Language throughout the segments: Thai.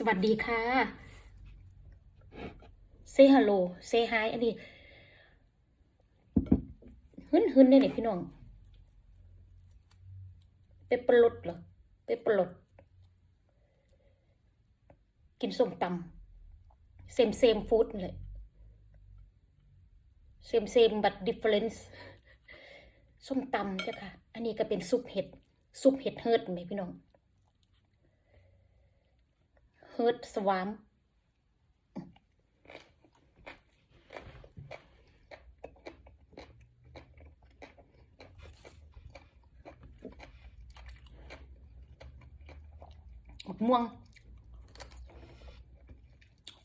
สวัสดีค่ะ say hello say hi อันนี้หึนหึนได้เนี่ยพี่น้องไปปลดเหรอไปปลด กินส้มตำ same same food นั่นแหละ same same but difference ส้มตำจ้ะค่ะ อันนี้ก็เป็นซุปเห็ดซุปเห็ดเฮิร์ดไหมพี่น้อง ฮิร์ดสวามมะม่วง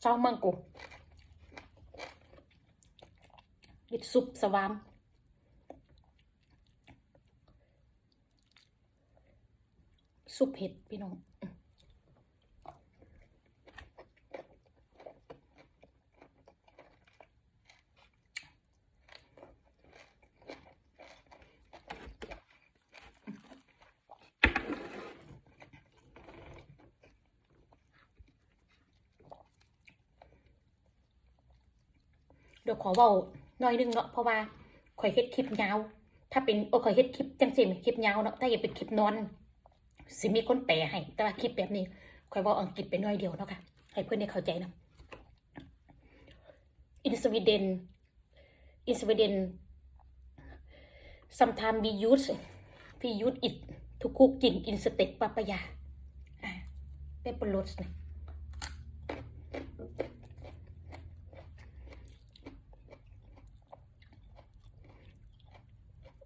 เจ้ามังกุวิดซุปสวามซุปเห็ดพี่น้อง เดี๋ยวขอเว้าหน่อยนึงเนาะเพราะว่าข่อยเฮ็ดคลิปยาว ถ้าเป็นโอ้ข่อยเฮ็ดคลิปจังซี่คลิปยาวเนาะถ้าอย่าเป็นคลิปนอนสิมีคนแปลให้ แต่ว่าคลิปแบบนี้ข่อยเว้าอังกฤษไปหน่อยเดียวเนาะค่ะให้เพื่อนได้เข้าใจนะ In Sweden in Sweden sometimes we use we use it to cook in instead papaya อ่าเป็นปรสนะ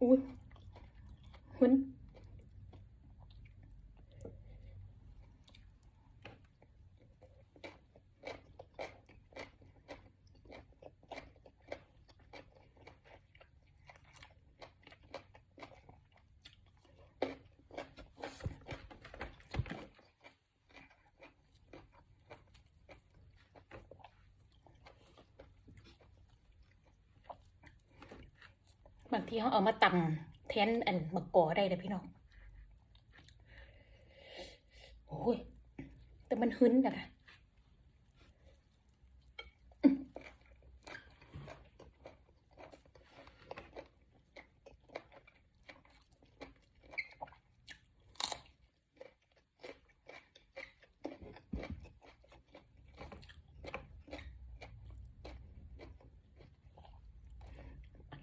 อุ้ยหุนบางทีเขาเอามาตำแทนอันมะกอได้เลยพี่น้อง โอ้ย แต่มันหึ้นนะคะ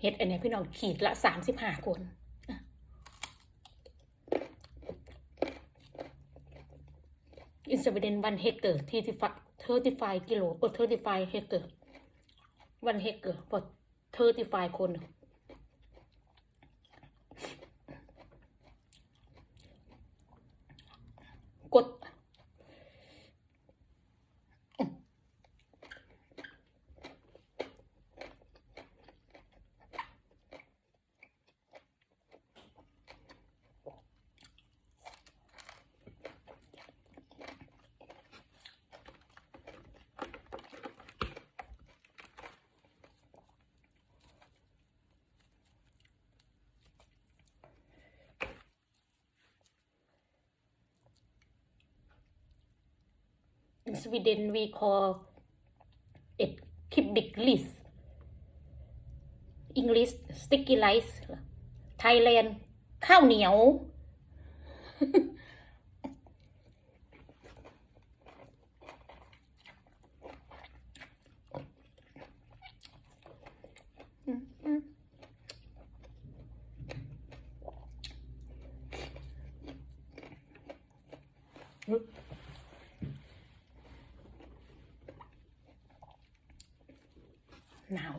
เฮ็ดอันนี้พี่น้องขีดละสามสิบห้าคนอินสเปเดนวันเฮกเกอร์ที่ที่ฟักเทอร์ติฟายกิโลเออเทอร์ติฟายเฮกเกอร์วันเฮกเกอร์พอเทอร์ติฟายคนด in Sweden we call it kibik lis English sticky rice Thailand ข้าวเหนียว หนาว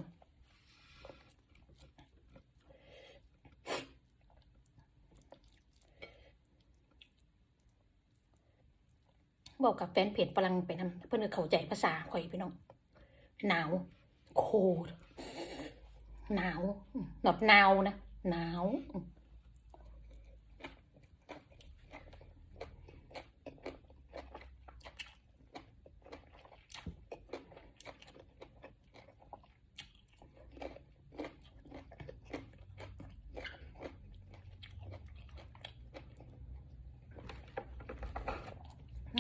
บอกกับแฟนเพจพลังไปนำเพื่อนเข้าใจภาษาข่อยพี่น้อง หนาว โคดหนาวหนอดหนาวนะ หนาว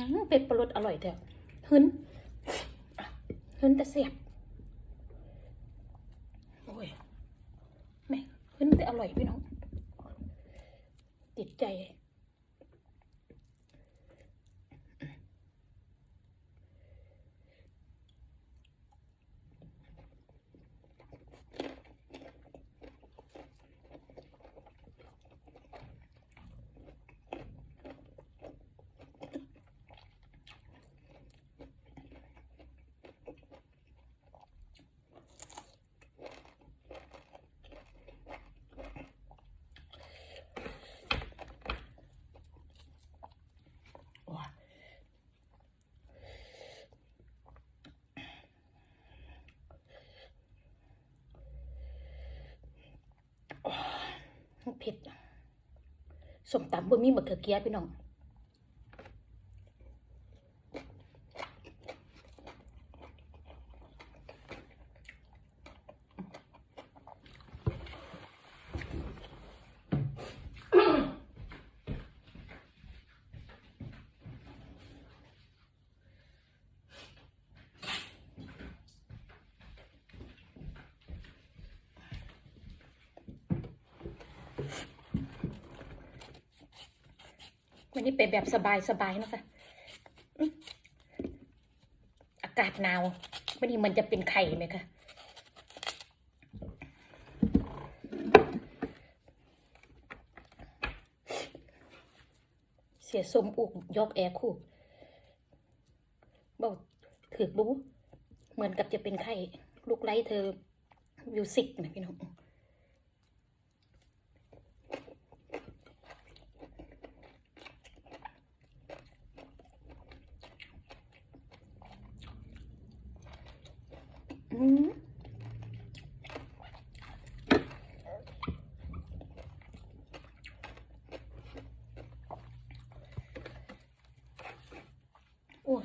อืมเป็ดปลาลดอร่อยแท้หืนหืนแต่เสียบโอ้ยแม่หืนแต่อร่อยพี่น้อง ติดใจ เผ็ดส้มตำบ่มีมะเขือเกี๊ยพี่น้อง วันนี้เป็นแบบสบายๆนะคะอากาศหนาววันนี้มันจะเป็นไข่ไหมคะเสียสมอุกยกแอร์คู่บอกถือรู้เหมือนกับจะเป็นไข้ลูกไล่เธอวิวสิกนะพี่น้อง โอ้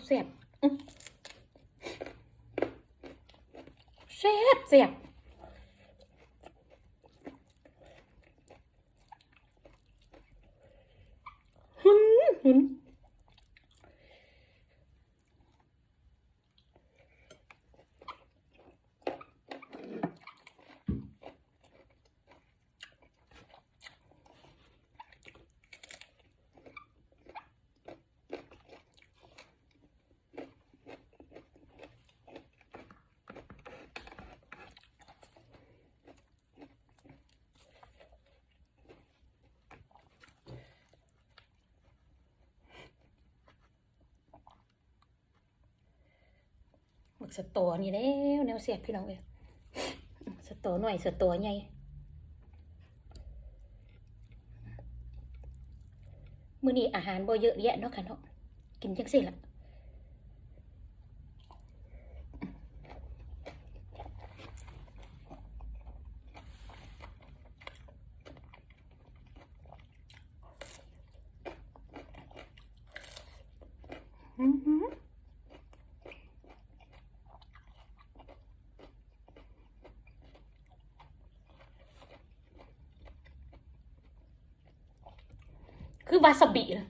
เสียบเสียบเสียบหึนหึน หมึก สตอนี่แล้วแนวเสียบพี่น้องเอ้ยสตอหน่อยสตอใหญ่มื้อนี้อาหารบ่เยอะแยะเนาะค่ะเนาะกินจังซี่ล่ะอือหือ วาซาบิเลย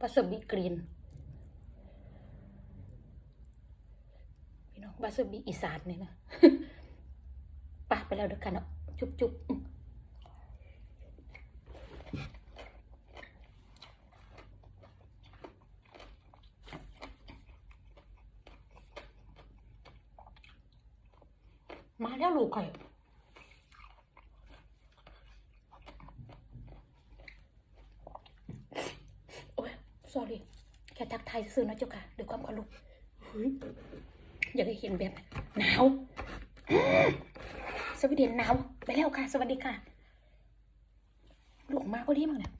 วาซาบิกรีน พี่น้อง วาซาบิอีสานเนี่ยนะปะไปแล้วเด้อกันเนาะจุ๊บจุ๊บมาแล้วลูกไข่อยโอ้ย sorry แค่ทักทายซื่อนะเจ้าค่ะด้วยความเคารพ อยากให้เห็นแบบหนาวสวีเดนหนาวไปแล้วค่ะ สวัสดีค่ะลูกมาก็ดีมากเนี่ย